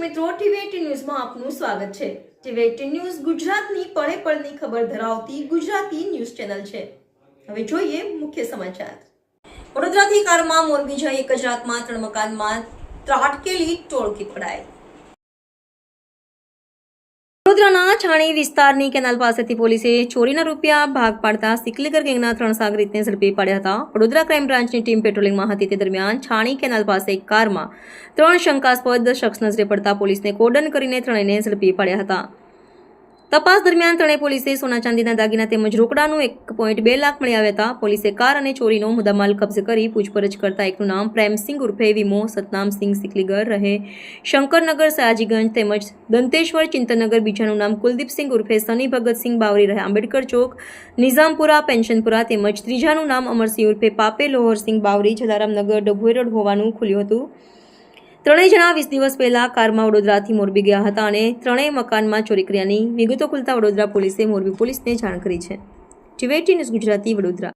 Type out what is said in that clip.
મિત્રો, ટીવી ન્યૂઝમાં આપનું સ્વાગત છે. ટીવી ન્યૂઝ ગુજરાતની પળે પળની ખબર ધરાવતી ગુજરાતી ન્યૂઝ ચેનલ છે. હવે જોઈએ મુખ્ય સમાચાર. વડોદરાથી કારમાં મોરબી જઈ એક જ રાતમાં ત્રણ મકાનમાં ત્રાટકેલી ટોળકી પડાય વડોદરાના છાણી વિસ્તારની કેનાલ પાસેથી પોલીસે ચોરીના રૂપિયા ભાગ પાડતા સિકલીગર ગેંગના ત્રણ સાગરીતને ઝડપી પાડ્યા હતા. વડોદરા ક્રાઇમ બ્રાન્ચની ટીમ પેટ્રોલિંગમાં હતી. તે દરમિયાન છાણી કેનાલ પાસે એક કારમાં ત્રણ શંકાસ્પદ શખ્સ નજરે પડતા પોલીસને કોર્ડન કરીને ત્રણેયને ઝડપી પાડ્યા હતા. તપાસ દરમિયાન ત્રણેય પોલીસે સોના ચાંદીના દાગીના તેમજ રોકડાનું એક પોઈન્ટ બે લાખ મળી આવ્યા હતા. પોલીસે કાર અને ચોરીનો મુદ્દામાલ કબજે કરી પૂછપરછ કરતા એકનું નામ પ્રેમસિંહ ઉર્ફે વિમો સતનામસિંહ સિકલીગર રહે શંકરનગર, સયાજીગંજ તેમજ દંતેશ્વર ચિંતનગર બીજાનું નામ કુલદીપસિંહ ઉર્ફે સની ભગતસિંહ બાવરી રહે આંબેડકર ચોક. નિઝામપુરા, પેન્શનપુરા તેમજ ત્રીજાનું નામ અમરસિંહ ઉર્ફે પાપે લોહરસિંહ બાવરી જલારામનગર, ડભોઈ રોડ હોવાનું ખુલ્યું હતું. ત્રણેય જણા વીસ દિવસ પહેલા કારમાં વડોદરાથી મોરબી ગયા હતા અને ત્રણેય મકાનમાં ચોરી કર્યાની વિગતો ખુલતા વડોદરા પોલીસે મોરબી પોલીસને જાણ કરી છે. ટીવેટી ન્યૂઝ ગુજરાતી વડોદરા.